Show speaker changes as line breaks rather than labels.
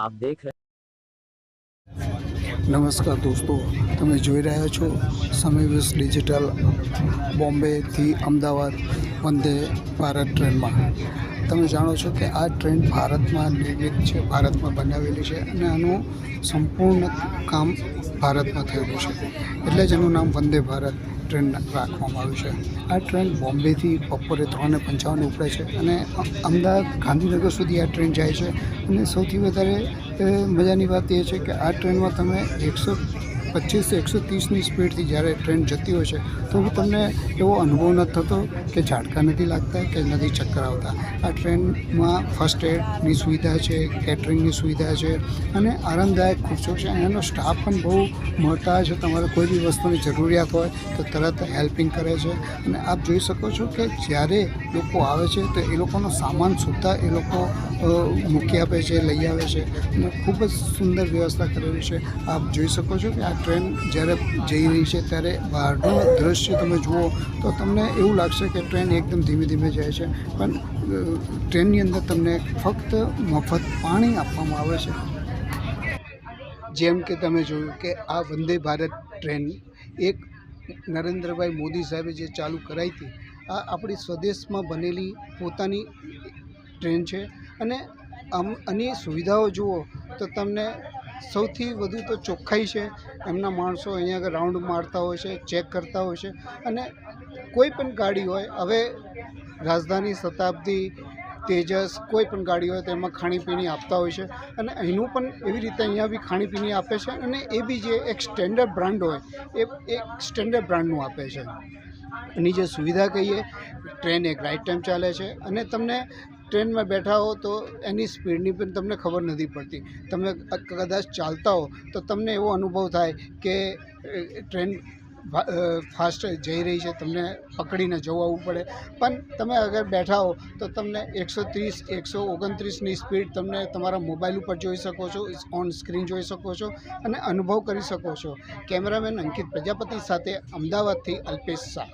આપ દેખ
નમસ્કાર દોસ્તો, તમે જોઈ રહ્યા છો સમયવેશ ડિજિટલ બોમ્બેથી અમદાવાદ વંદે ભારત ટ્રેનમાં. તમે જાણો છો કે આ ટ્રેન ભારતમાં નિર્મિત છે, ભારતમાં બનાવેલી છે અને આનું સંપૂર્ણ કામ ભારતમાં થયેલું છે. એટલે જ એનું નામ વંદે ભારત ટ્રેન રાખવામાં આવ્યું છે. આ ટ્રેન બોમ્બેથી બપોરે ત્રણને પંચાવન ઉપડે છે અને અમદાવાદ ગાંધીનગર સુધી આ ટ્રેન જાય છે. અને સૌથી વધારે મજાની વાત એ છે કે આ ટ્રેનમાં તમે એકસો પચીસ એકસો ત્રીસની સ્પીડથી જ્યારે ટ્રેન જતી હોય છે, તો હું તમને એવો અનુભવ નથી થતો કે ઝાટકા નથી લાગતા, કે નથી ચક્કર આવતા. આ ટ્રેનમાં ફર્સ્ટ એડની સુવિધા છે, કેટરિંગની સુવિધા છે અને આરામદાયક ખુરશો છે. એનો સ્ટાફ પણ બહુ મોટા છે તમારે કોઈ બી વસ્તુની જરૂરિયાત હોય તો તરત હેલ્પિંગ કરે છે. અને આપ જોઈ શકો છો કે જ્યારે લોકો આવે છે, તો એ લોકોનો સામાન સુદ્ધા એ લોકો મૂકી આપે છે, લઈ આવે છે. અને ખૂબ જ સુંદર વ્યવસ્થા કરેલી છે. આપ જોઈ શકો છો કે આ ટ્રેન જ્યારે જઈ રહી છે, ત્યારે બહારનું દ્રશ્ય તમે જુઓ, તો તમને એવું લાગશે કે ટ્રેન એકદમ ધીમે ધીમે જાય છે. પણ ટ્રેનની અંદર તમને ફક્ત મફત પાણી આપવામાં આવે છે. જેમ કે તમે જોયું કે આ વંદે ભારત ટ્રેન, એક નરેન્દ્રભાઈ મોદી સાહેબે જે ચાલુ કરાવી હતી આ આપણી સ્વદેશમાં બનેલી પોતાની ટ્રેન છે અને આમ આની સુવિધાઓ જુઓ તો તમને સૌથી વધુ તો ચોખ્ખાઈ છે. એમના માણસો અહીંયા આગળ રાઉન્ડ મારતા હોય છે, ચેક કરતા હોય છે અને કોઈ પણ ગાડી હોય, હવે રાજધાની શતાબ્દી, તેજસ કોઈ પણ ગાડી હોય તો એમાં ખાણીપીણી આપતા હોય છે અને અહીંનું પણ એવી રીતે અહીંયા બી ખાણીપીણી આપે છે અને એ બી જે એક સ્ટેન્ડર્ડ બ્રાન્ડ હોય, એ એક સ્ટેન્ડર્ડ બ્રાન્ડનું આપે છે. એની જે સુવિધા કહીએ, ટ્રેન એક રાઈટ ટાઈમ ચાલે છે. અને તમને ટ્રેનમાં બેઠા હો તો એની સ્પીડની પણ તમને ખબર નથી પડતી. તમે કદાચ ચાલતા હો તો તમને એવો અનુભવ થાય કે ટ્રેન ફાસ્ટ જઈ રહી છે, તમને પકડીને જવું આવવું પડે. પણ તમે અગર બેઠા હો, તો તમને એકસો ત્રીસ, એકસો ઓગણત્રીસની સ્પીડ તમને તમારા મોબાઈલ ઉપર જોઈ શકો છો ઓન સ્ક્રીન જોઈ શકો છો અને અનુભવ કરી શકો છો. કેમેરામેન અંકિત પ્રજાપતિ સાથે અમદાવાદથી અલ્પેશ શાહ.